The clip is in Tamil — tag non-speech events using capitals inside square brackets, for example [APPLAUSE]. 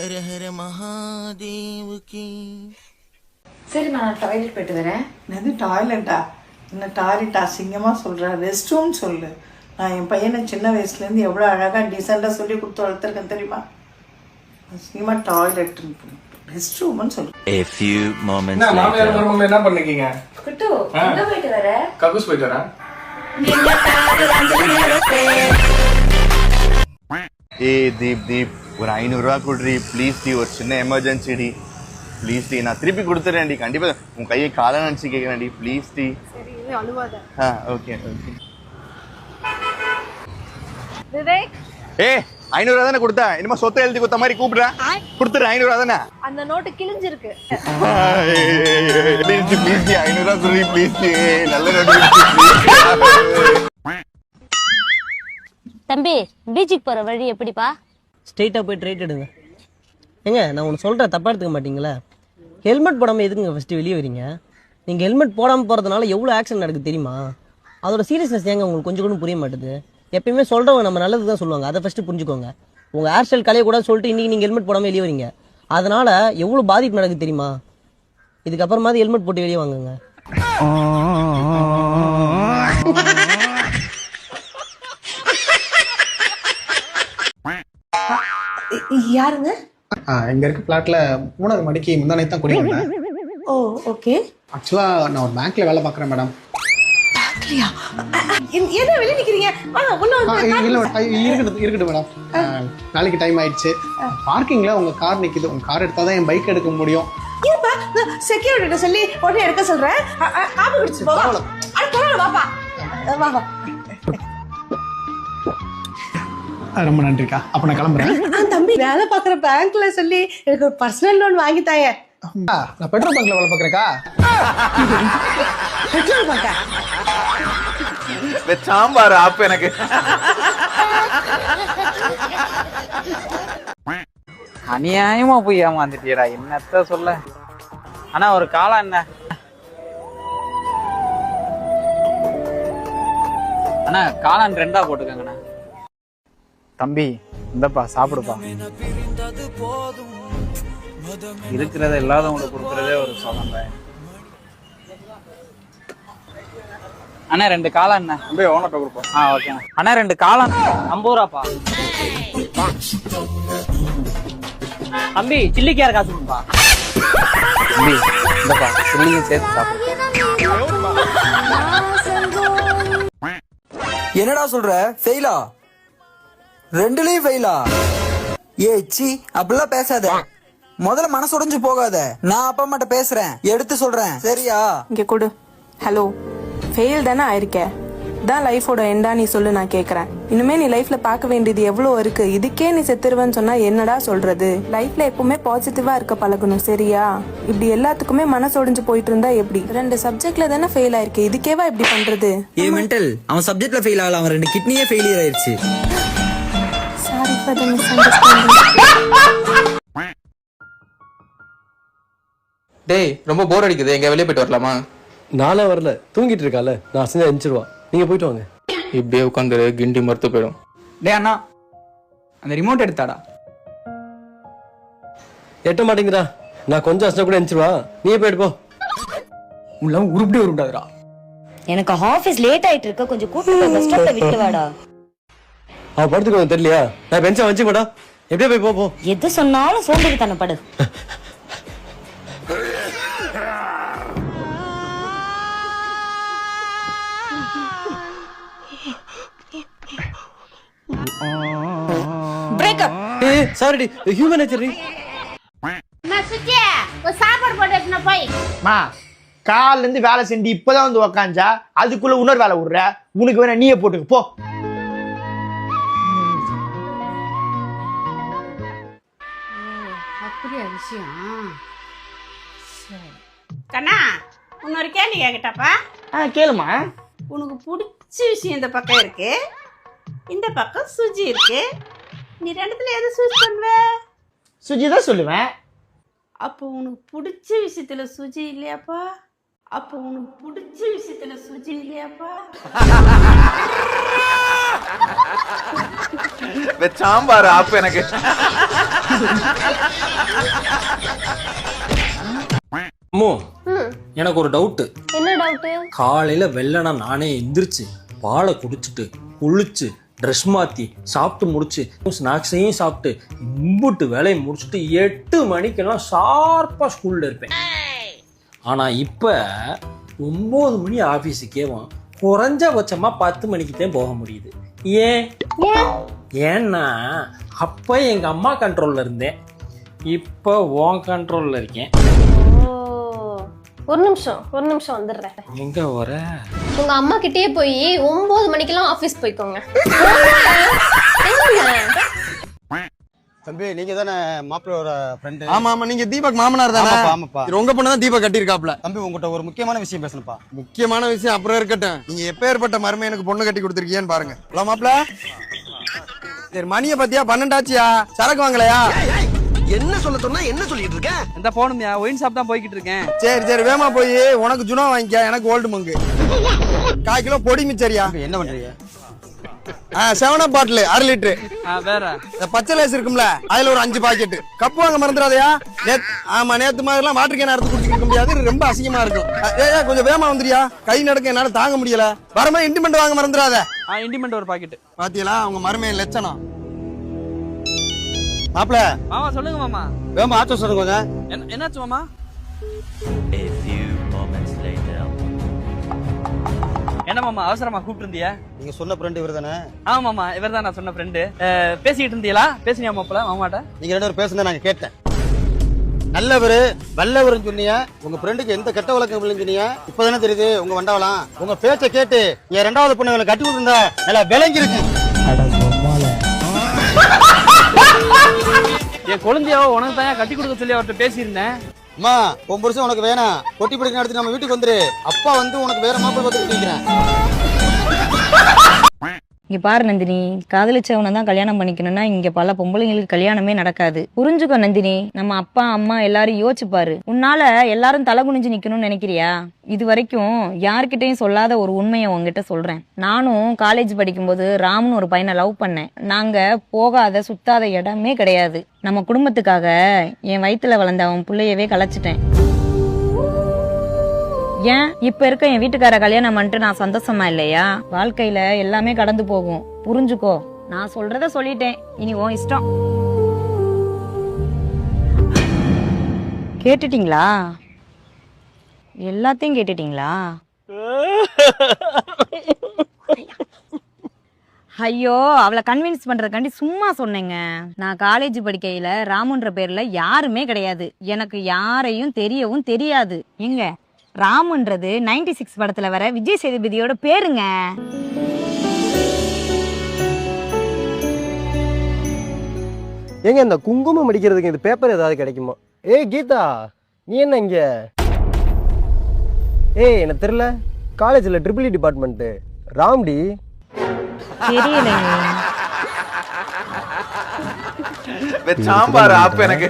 ஹர ஹர மகாதேவுக்கு சரிம்மா நான் டாய்லெட் போயிட்டு வரேன். என்னது டாய்லெட்டா என்ன டாய்லெட் அசிங்கமாக சொல்கிறேன் ரெஸ்ட் ரூம் சொல்லு. நான் என் பையனை சின்ன வயசுலேருந்து எவ்வளோ அழகாக டீசெண்டாக சொல்லி கொடுத்து வளர்த்துருக்கேன் தெரியுமா? அசிங்கமாக டாய்லெட் ரெஸ்ட் ரூம்னு சொல்லு. A few moments என்ன மாமியார் later. மருமகள் என்ன பண்ணீங்க குட்டு எங்க போயிட்டு வர? கக்கூஸ் போயிட்டு வரேன். ஏய் தீப் தீப். ஒரு ஐநூறுரூவா கொடுறி ப்ளீஸ் டி ஒரு சின்ன எமர்ஜென்சி டி. ப்ளீஸ் டி நான் திருப்பி கொடுத்துறேன் டி கண்டிப்பாக உன் கையை காலை நினச்சி கேட்குறேன் டி ப்ளீஸ் டி. ஆ ஓகே ஓகே விவேக்? ஏ ஐநூறுரூவா தானே கொடுத்தேன் இனிமே சொத்தை எழுதி கொடுத்த மாதிரி கூப்பிடுறேன் கொடுத்துறேன் ஐநூறுரூவா தானே. அந்த நோட்டு கிழிஞ்சிருக்கு. ப்ளீஸ் ப்ளீஸ் சொல்லி ப்ளீஸ் டி? நல்ல நோட்டு தம்பி பீச்சுக்கு போற வழி எப்படிப்பா? ஸ்ட்ரெயிட்டாக போய் ரைட் எடுங்க. ஏங்க நான் ஒன்று சொல்கிறேன் தப்பாக எடுத்துக்க மாட்டிங்களா? ஹெல்மெட் போடாமல் எதுக்குங்க ஃபஸ்ட்டு வெளியே வரீங்க? நீங்கள் ஹெல்மெட் போடாமல் போகிறதுனால எவ்வளோ ஆக்சிடென்ட் நடக்குது தெரியுமா? அதோட சீரியஸ்னஸ் ஏங்க உங்களுக்கு கொஞ்சம் கூட புரிய மாட்டுது. எப்பயுமே சொல்கிறவங்க நம்ம நல்லது தான் சொல்லுவாங்க. அதை ஃபஸ்ட்டு புரிஞ்சுக்கோங்க. உங்கள் ஹேர் ஸ்டைல் கலைய கூட சொல்லிட்டு இன்றைக்கி நீங்கள் ஹெல்மெட் போடாமல் வெளியே வரீங்க. அதனால் எவ்வளோ பாதிப்பு நடக்குது தெரியுமா? இதுக்கப்புறமாவது ஹெல்மெட் போட்டு வெளியே வாங்குங்க. யாருங்க? இங்க இருக்க பிளாட்ல மூணாவது மடிக்கு முந்தானே தான் குடி வந்தேன். ஓ ஓகே ஆக்சுவலா நான் ஒரு பேங்க்ல வேலை பார்க்குறேன் மேடம் என்ன வெளியே நிக்கிறீங்க? வாங்க உள்ள வந்து இல்ல இருக்கட்டும் இருக்கட்டும் மேடம் நாளைக்கு டைம் ஆயிடுச்சு. பார்க்கிங்ல உங்க கார் நிக்குது. உங்க கார் எடுத்தாதான் என் பைக் எடுக்க முடியும். இருப்பா செக்யூரிட்டி சொல்லி உடனே எடுக்க சொல்றேன். அ- அ- காபி குடிச்சு போவா. அட பரவாயில்ல வாப்பா. வா வா. ரொம்ப நன்றிக்கா. அப்ப நான் கிளம்புறேன். தம்பி வேலை பார்க்குற பேங்க்ல சொல்லி எனக்கு ஒரு பர்சனல் லோன் வாங்கி தாய ஆ, நான் பெட்ரோல் பங்க்ல வேலை பார்க்குறேக்கா. பெட்ரோல் பங்கா? சாம்பார் ஆப்பு எனக்கு. அநியாயமா போய் ஏமாந்துட்டியடா என்னத்த சொல்ல? ஆனா ஒரு காலம் என்ன? அண்ணா காளான் ரெண்டா போட்டுக்கங்கண்ணா. தம்பி இந்தப்பா சாப்பிடுப்பா. இருக்கிறத இல்லாதவங்களுக்கு கொடுக்கறதே ஒரு சொலம் அண்ணா ரெண்டு காளான் அண்ணா? அப்படியே ஓனர்ட்ட கொடுப்போம். ஆ ஓகேண்ணா அண்ணா. ரெண்டு காளான் ஐம்பது ரூபாப்பா தம்பி சில்லிக்கு யார் காசு கொடுப்பா? தம்பி இந்தப்பா சில்லியும் சேர்த்து சாப்பிடு. என்னடா சொல்ற? ஃபெயிலா ரெண்டுலயும் ஃபெயிலா ஏ சி அப்படிலாம் பேசாத. முதல்ல மனசு உடைஞ்சு போகாத. நான் அப்பா அம்மாட்ட பேசுறேன். எடுத்து சொல்றேன். சரியா? இங்க கொடு. ஹலோ ஃபெயில் தானே ஆயிருக்க? தான் லைஃபோட எண்டா நீ சொல்லு நான் கேக்குறேன். இனிமே நீ லைஃப்ல பார்க்க வேண்டியது எவ்வளவு இருக்கு? இதுக்கே நீ செத்துருவேன்னு சொன்னா என்னடா சொல்றது? லைஃப்ல எப்பவுமே பாசிட்டிவா இருக்க பழகணும் சரியா? இப்படி எல்லாத்துக்குமே மனசு உடைஞ்சு போயிட்டு இருந்தா எப்படி? ரெண்டு சப்ஜெக்ட்ல தானே ஃபெயில் ஆயிருக்க? இதுக்கேவா இப்படி பண்றது? ஏ மென்டல் அவன் சப்ஜெக்ட்ல ஃபெயில் ஆகல. அவன் ரெண்டு கிட்னியே ஃபெயிலியர் ஆயிருச்சு. த மிஸ் அண்டர்ஸ்டாண்டிங் டேய் ரொம்ப போர் அடிக்குது. எங்க வெளியே போயிட்டு வரலாமா? நானே வரல. தூங்கிட்டு இருக்கால நான் செஞ்சா அனுப்பிச்சிருவா நீங்கள் போயிட்டு வாங்க. இப்படியே உட்காந்து கிண்டி மறுத்து போயிடும். டே அண்ணா. அந்த ரிமோட் எடுத்தாடா. எட்ட மாட்டேங்கிறா நான் கொஞ்சம் அசனா கூட அனுப்பிச்சிருவா நீயே போயிட்டு போ. உள்ள உருப்படி உருப்பிடாதுடா. எனக்கு ஆபீஸ் லேட் ஆயிட்டு இருக்க. கொஞ்சம் கூப்பிட்டு பஸ் ஸ்டாப்ல விட்டு வாடா அவ படுத்துக்கோ தெரியலையா? நான் பெஞ்சா வச்சு மாடா எப்படியே போய் போ போ. எது சொன்னாலும் சோம்பேறி தனப்படு பிரேக்கப் ஏய் சாரி ஹியூமன் நேச்சர் சாப்பாடு போட்டு போய். மா கால்ல இருந்து வேலை செஞ்சு இப்பதான் வந்து உக்காஞ்சா அதுக்குள்ள இன்னொரு வேலை விடுற. உனக்கு வேணா நீயே போட்டுக்க போ. அப்படியா விஷயம் கண்ணா இன்னொரு கேள்வி கேட்கட்டாப்பா ஆ கேளுமா. உனக்கு பிடிச்ச விஷயம் இந்த பக்கம் இருக்கு. இந்த பக்கம் சுஜி இருக்கு. நீ ரெண்டுத்துல எது சூஸ் பண்ணுவ? சுஜி தான் சொல்லுவேன். அப்போ உனக்கு பிடிச்ச விஷயத்துல சுஜி இல்லையாப்பா? அப்போ உனக்கு பிடிச்ச விஷயத்துல சுஜி இல்லையாப்பா சாம்பார் ஆப்பு எனக்கு. அம்மோ எனக்கு ஒரு டவுட்டு. என்ன டவுட்டு? காலையில வெள்ளனா நானே எந்திரிச்சு பாலை குடிச்சிட்டு குளிச்சு ட்ரெஸ் மாத்தி சாப்பிட்டு முடிச்சு ஸ்நாக்ஸையும் சாப்பிட்டு இம்புட்டு வேலையை முடிச்சுட்டு எட்டு மணிக்கெல்லாம் ஷார்ப்பா ஸ்கூல்ல இருப்பேன். ஆனா இப்ப ஒன்பது மணி ஆபீஸுக்கேவும் குறைஞ்சபட்சமா பத்து மணிக்கு தான் போக முடியுது. ஏன்? ஏன்னா அப்ப எங்க அம்மா கண்ட்ரோல்ல இருந்தேன். இப்போ உன் கண்ட்ரோல்ல இருக்கேன். ஒரு நிமிஷம் ஒரு நிமிஷம் வந்துடுறேன். எங்க வர? உங்க அம்மா கிட்டயே போய் ஒன்பது மணிக்கெல்லாம் ஆபீஸ் போய்க்கோங்க. [LAUGHS] தம்பி நீங்க தானே மாப்பிள்ளையோட ஃப்ரெண்டு ஆமா ஆமா நீங்க தீபக் மாமனார் தானே? ஆமாப்பா, ஆமாப்பா. இது உங்க பொண்ணு தான் தீபக் கட்டியிருக்காப்ல தம்பி உங்ககிட்ட ஒரு முக்கியமான விஷயம் பேசணும்ப்பா. முக்கியமான விஷயம் அப்புறம் இருக்கட்டும். நீங்க எப்பேற்பட்ட மருமை எனக்கு பொண்ணு கட்டி கொடுத்துருக்கீங்கன்னு பாருங்க. ஹலோ மாப்ள சரி மணியை பத்தியா? பன்னெண்டாச்சியா? சரக்கு வாங்கலையா? என்ன சொல்ல சொன்னா என்ன சொல்லிட்டு இருக்க? இந்த போனுமியா ஒயின் ஷாப் தான் போய்கிட்டு இருக்கேன். சரி சரி வேமா போய் உனக்கு ஜுனா வாங்கிக்க எனக்கு ஓல்டு மங்கு. கால் கிலோ பொடி மிச்சரியா? என்ன பண்றீங்க? செவன் அப் பாட்டில் அரை லிட்டரு வேற. இந்த பச்சை லேஸ் இருக்கும்ல அதுல ஒரு அஞ்சு பாக்கெட் கப்பு வாங்க மறந்துடாதயா? நேத் ஆமா நேத்து மாதிரிலாம் வாட்டர் கேன் எடுத்து குடிச்சிருக்க முடியாது ரொம்ப அசிங்கமா இருக்கும். ஏய் கொஞ்சம் வேகமா வந்துறியா கை நடக்க என்னால தாங்க முடியல. வரமா இன்டிமெண்ட் வாங்க மறந்துடாத. இண்டிமெண்ட் ஒரு பாக்கெட் பாத்தீங்களா உங்க மருமையின் லட்சணம். மாப்பிள்ள மாமா சொல்லுங்க மாமா. வேமா ஆச்சோ சொல்லுங்க கொஞ்சம். என்னாச்சு மாமா? என்ன மாமா அவசரமா கூப்பிட்டு இருந்தியா நீங்க சொன்ன ஃப்ரெண்டு இவர் தானே ஆமா மாமா இவர் தான் நான் சொன்ன ஃப்ரெண்டு பேசிக்கிட்டு இருந்தீங்களா பேசினியா மாப்பிள மாமாட்ட? நீங்க ரெண்டு பேரும் பேசுனதை நாங்க கேட்டேன். நல்லவர் வல்லவர்னு சொன்னீங்க. உங்க ஃப்ரெண்டுக்கு எந்த கெட்ட வழக்கம் இல்லைன்னு சொன்னீங்க. இப்பதானே தெரியுது உங்க வண்டவலாம் உங்க பேச்சை கேட்டு என் ரெண்டாவது பொண்ணு கட்டி கொடுத்திருந்தா நல்லா விளங்கி இருக்கு என் குழந்தையோ உனக்கு தான் கட்டி கொடுக்க சொல்லி அவர்கிட்ட பேசியிருந்தேன். அம்மா உன் புருஷன் உனக்கு வேணாம் பொட்டி பிடிக்க நடத்தி நம்ம வீட்டுக்கு வந்துரு. அப்பா வந்து உனக்கு வேற மாப்பிள்ளை பார்த்துட்டு நிக்கிறேன் இங்க பாரு நந்தினி காதலிச்சவனை தான் கல்யாணம் பண்ணிக்கணும்னா இங்க பல பொம்பளைங்களுக்கு கல்யாணமே நடக்காது. புரிஞ்சுக்கோ நந்தினி நம்ம அப்பா அம்மா எல்லாரும் யோசிச்சு பாரு. உன்னால எல்லாரும் தலை குனிஞ்சு நிக்கணும்னு நினைக்கிறியா? இது வரைக்கும் யார்கிட்டயும் சொல்லாத ஒரு உண்மையை உங்ககிட்ட சொல்றேன். நானும் காலேஜ் படிக்கும்போது ராம்னு ஒரு பையனை லவ் பண்ணேன். நாங்க போகாத சுத்தாத இடமே கிடையாது. நம்ம குடும்பத்துக்காக என் வயிற்றுல வளர்ந்த அவன் பிள்ளையவே கலைச்சிட்டேன். ஏன்? இப்ப இருக்க என் வீட்டுக்கார கல்யாணம் பண்ணிட்டு நான் சந்தோஷமா இல்லையா? வாழ்க்கையில எல்லாமே கடந்து போகும். புரிஞ்சுக்கோ. நான் சொல்றத சொல்லிட்டேன். இனி உன் இஷ்டம். கேட்டுட்டீங்களா? எல்லாத்தையும் கேட்டுட்டீங்களா? ஐயோ அவளை கன்வின்ஸ் பண்றதுக்காண்டி சும்மா சொன்னேங்க. நான் காலேஜ் படிக்கையில ராமுன்ற பேர்ல யாருமே கிடையாது. எனக்கு யாரையும் தெரியவும் தெரியாது. எங்க ராமுன்றது 96 சிக்ஸ் படத்துல வர விஜய் சேதுபதியோட பேருங்க. ஏங்க இந்த குங்குமம் அடிக்கிறதுக்கு இந்த பேப்பர் ஏதாவது கிடைக்குமா? ஏய் கீதா நீ என்ன இங்க? ஏய் எனக்கு தெரியல. காலேஜில் ட்ரிபிள் டிபார்ட்மெண்ட்டு ராம்டி. தெரியலைங்க சாம்பார் ஆப்பு எனக்கு.